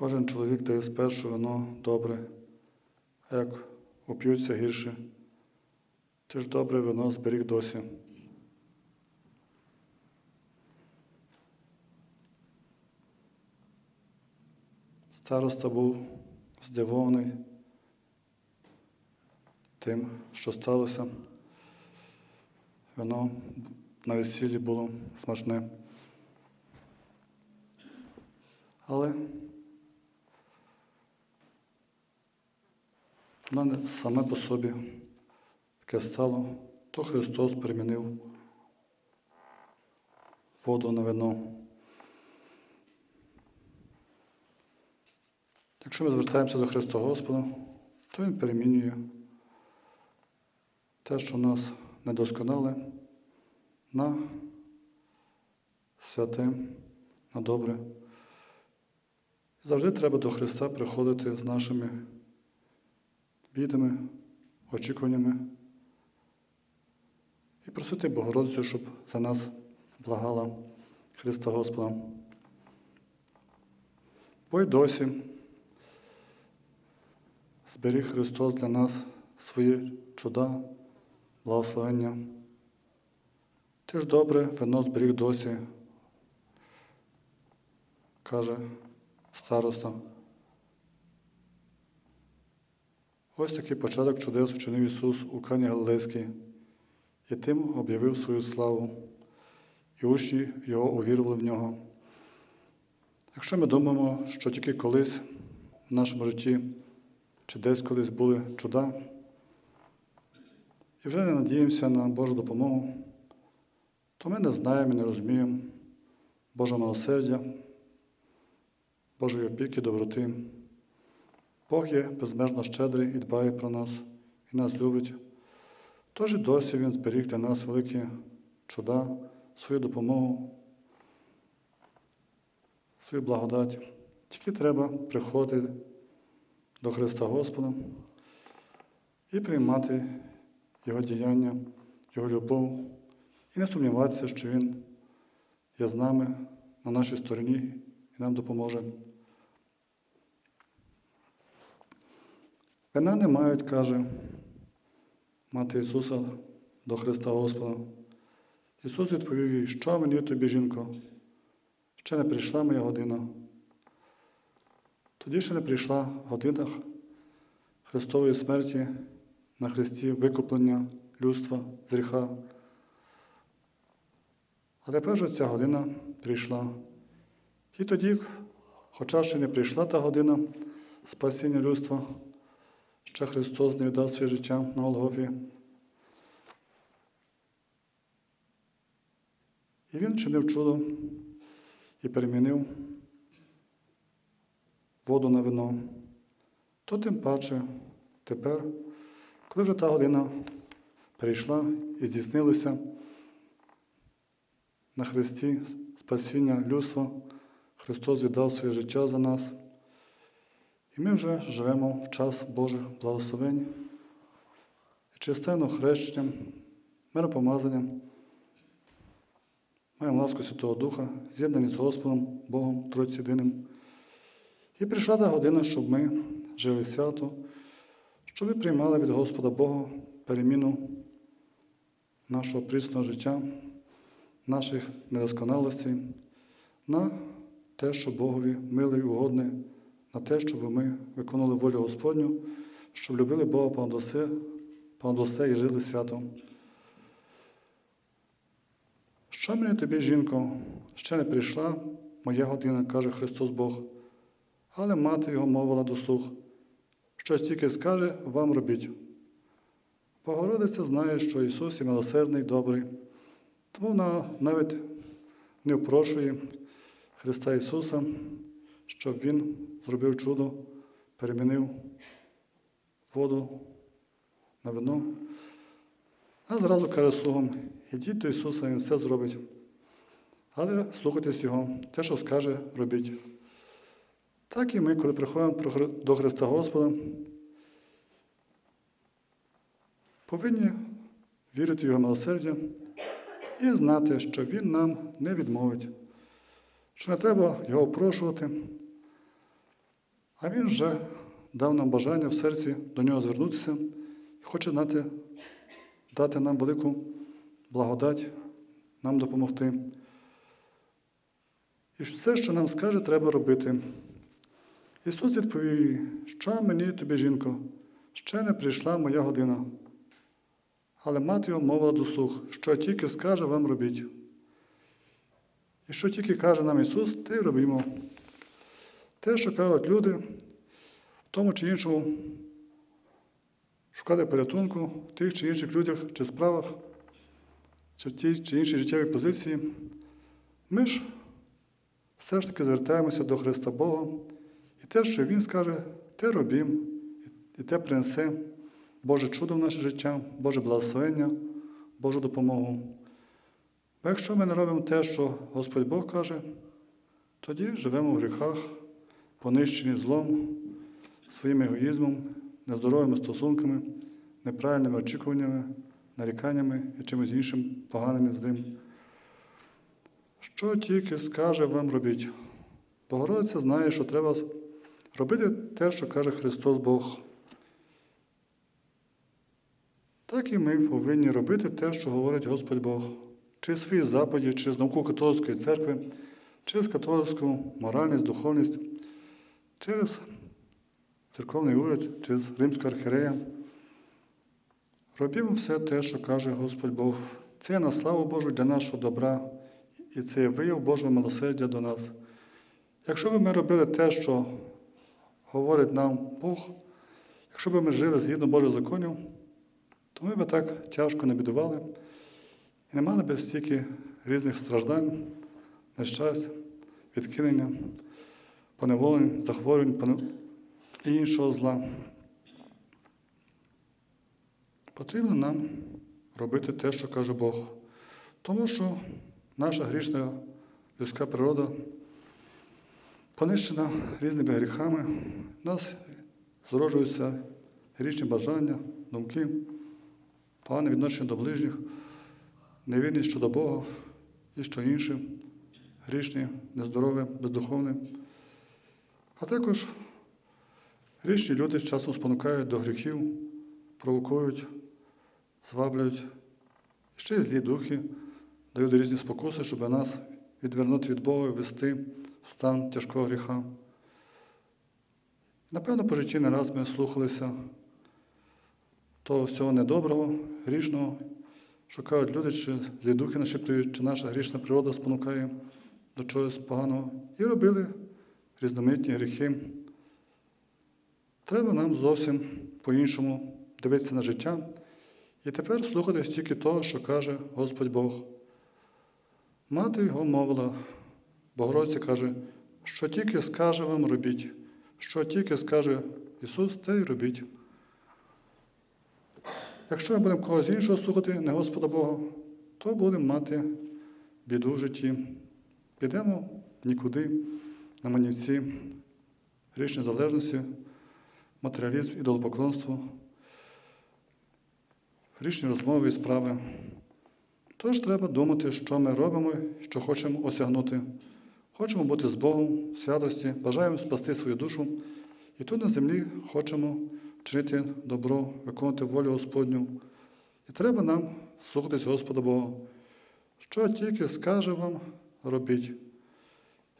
Кожен чоловік дає спершу вино добре, а як уп'ються гірше, ти ж добре вино зберіг досі. Староста був здивований тим, що сталося. Вино на весіллі було смачне. Але воно саме по собі таке стало, то Христос перемінив воду на вино. Якщо ми звертаємося до Христа Господа, то Він перемінює те, що в нас недосконале, на святе, на добре. Завжди треба до Христа приходити з нашими бідами, очікуваннями і просити Богородицю, щоб за нас благала Христа Господа. Бо й досі зберіг Христос для нас свої чуда, благословення. Ти ж добре вино зберіг досі, каже староста. Ось такий початок чудес учинив Ісус у Кані Галилейській, і тим об'явив свою славу, і учні Його увірували в нього. Якщо ми думаємо, що тільки колись в нашому житті чи десь колись були чуда, і вже не надіємося на Божу допомогу, то ми не знаємо і не розуміємо Божого милосердя, Божої опіки, доброти. Бог є безмежно щедрий і дбає про нас, і нас любить. Тож і досі Він зберіг для нас великі чуда, свою допомогу, свою благодать. Тільки треба приходити до Христа Господа і приймати Його діяння, Його любов, і не сумніватися, що Він є з нами на нашій стороні і нам допоможе. Вина не мають, каже мати Ісуса до Христа Господа. Ісус відповів їй, що мені тобі, жінко? Ще не прийшла моя година. Тоді ще не прийшла година Христової смерті на Христі викуплення людства з гріха. А тепер же ця година прийшла. І тоді, хоча ще не прийшла та година спасіння людства, ще Христос не віддав своє життя на Голгофі. І Він чинив чудо і перемінив воду на вино. То тим паче тепер, коли вже та година прийшла і здійснилася на Христі спасіння людства, Христос віддав своє життя за нас. І ми вже живемо в час Божих благословень, частину хрещенням, миропомазанням, маємо ласку Святого Духа, з'єднані з Господом, Богом, Тройці Єдиним. І прийшла та година, щоб ми жили свято, щоб ми приймали від Господа Бога переміну нашого прісного життя, наших недосконалостей на те, що Богові миле і угодне, на те, щоб ми виконували волю Господню, щоб любили Бога понад усе, понад і жили свято. Що мені тобі, жінко, ще не прийшла моя година, каже Христос Бог, але мати його мовила до слух. Щось тільки скаже, вам робіть. Богородиця знає, що Ісус є милосердний, добрий, тому вона навіть не впрошує Христа Ісуса, щоб Він зробив чудо, перемінив воду на вино, а зразу каже слугам, ідіть до Ісуса, Він все зробить. Але слухайтесь Його, те, що скаже, робіть. Так і ми, коли приходимо до Христа Господа, повинні вірити в Його милосердя і знати, що Він нам не відмовить, що не треба Його опрошувати, А Він вже дав нам бажання в серці до нього звернутися і хоче дати, дати нам велику благодать, нам допомогти. І все, що нам скаже, треба робити. Ісус відповів що мені тобі, жінко, ще не прийшла моя година. Але мати його мовила до слух, що тільки скаже, вам робіть. І що тільки каже нам Ісус, те й робімо. Те, що кажуть люди, в тому чи іншому шукати порятунку в тих чи інших людях чи справах, чи в тій чи іншій життєвій позиції, ми ж все ж таки звертаємося до Христа Бога, і те, що Він скаже, те робімо, і те принесе. Боже чудо в наше життя, Боже благословення, Божу допомогу. Бо якщо ми не робимо те, що Господь Бог каже, тоді живемо в гріхах, понищені злом, своїм егоїзмом, нездоровими стосунками, неправильними очікуваннями, наріканнями і чимось іншим поганим і злим. Що тільки скаже вам робіть. Богородиця знає, що треба робити те, що каже Христос Бог. Так і ми повинні робити те, що говорить Господь Бог, чи свої заповіді, чи з науку католицької церкви, через католицьку моральність, духовність, через церковний уряд, через римську архірея. Робімо все те, що каже Господь Бог. Це на славу Божу для нашого добра, і це вияв Божого милосердя до нас. Якщо б ми робили те, що говорить нам Бог, якщо б ми жили згідно Божих законів, то ми б так тяжко не бідували і не мали б стільки різних страждань, нещасть, відкинення, поневолень, захворювань поне- і іншого зла. Потрібно нам робити те, що каже Бог, тому що наша грішна людська природа понищена різними гріхами, в нас зроджуються грішні бажання, думки, погане відношення до ближніх, невірність щодо Бога і що інше, грішні, нездорове, бездуховне. А також грішні люди часом спонукають до гріхів, провокують, зваблюють. Ще й злі духи дають різні спокуси, щоб нас відвернути від Бога і ввести в стан тяжкого гріха. Напевно, по житті не раз ми слухалися того всього недоброго, грішного, шукають люди, чи злі духи нашіптують, чи наша грішна природа спонукає до чогось поганого. І робили різноманітні гріхи. Треба нам зовсім по-іншому дивитися на життя і тепер слухати тільки того, що каже Господь Бог. Мати його мовила, Богородиця каже, що тільки скаже вам робіть, що тільки скаже Ісус, те й робіть. Якщо ми будемо когось іншого слухати, не Господа Бога, то будемо мати біду в житті. Підемо нікуди, на манівці, грішні залежності, матеріалізм, ідолопоклонство, грішні розмови і справи. Тож треба думати, що ми робимо, що хочемо осягнути. Хочемо бути з Богом в святості, бажаємо спасти свою душу, і тут на землі хочемо чинити добро, виконувати волю Господню. І треба нам слухатись Господа Бога. Що тільки скаже вам, робіть.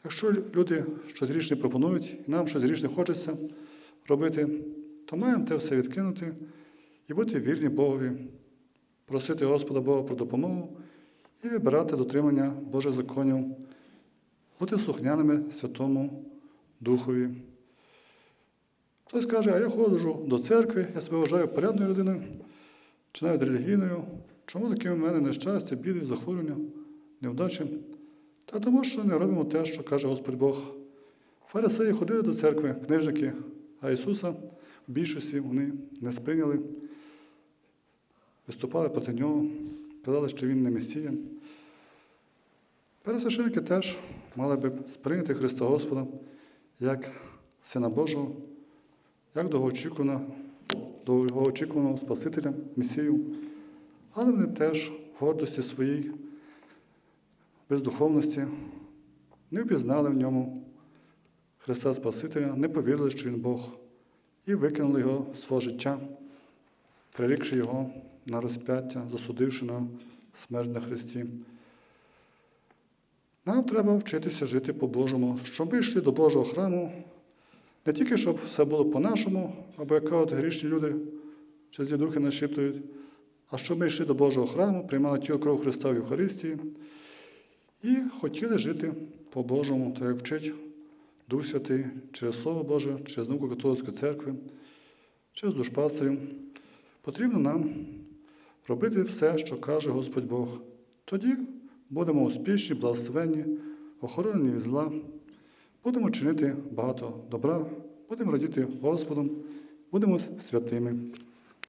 Якщо люди щось річне пропонують, і нам щось річне хочеться робити, то маємо те все відкинути і бути вірні Богові, просити Господа Бога про допомогу і вибирати дотримання Божих законів, бути слухняними Святому Духові. Хтось каже, а я ходжу до церкви, я себе вважаю порядною людиною, чи навіть релігійною. Чому таке в мене нещастя, біди, захворювання, невдачі? Та тому, що не робимо те, що каже Господь Бог. Фарисеї ходили до церкви, книжники, а Ісуса в більшості вони не сприйняли, виступали проти нього, казали, що Він не Месія. Пересвященники теж мали би сприйняти Христа Господа як Сина Божого, як довгоочікуваного, Спасителя, Месію, але вони теж в гордості своїй, бездуховності, не впізнали в ньому Христа Спасителя, не повірили, що Він Бог, і викинули його з свого життя, прирікши його на розп'яття, засудивши на смерть на Христі. Нам треба вчитися жити по-божому, щоб ми йшли до Божого храму, не тільки щоб все було по-нашому, або як кажуть грішні люди, чи зі духи нашіптують, а щоб ми йшли до Божого храму, приймали тіло кров Христа в Євхаристії і хотіли жити по-божому, так як вчить Дух Святий через Слово Боже, через науку католицької церкви, через душпастерів. Потрібно нам робити все, що каже Господь Бог. Тоді будемо успішні, благословенні, охоронені від зла, будемо чинити багато добра, будемо радіти Господом, будемо святими.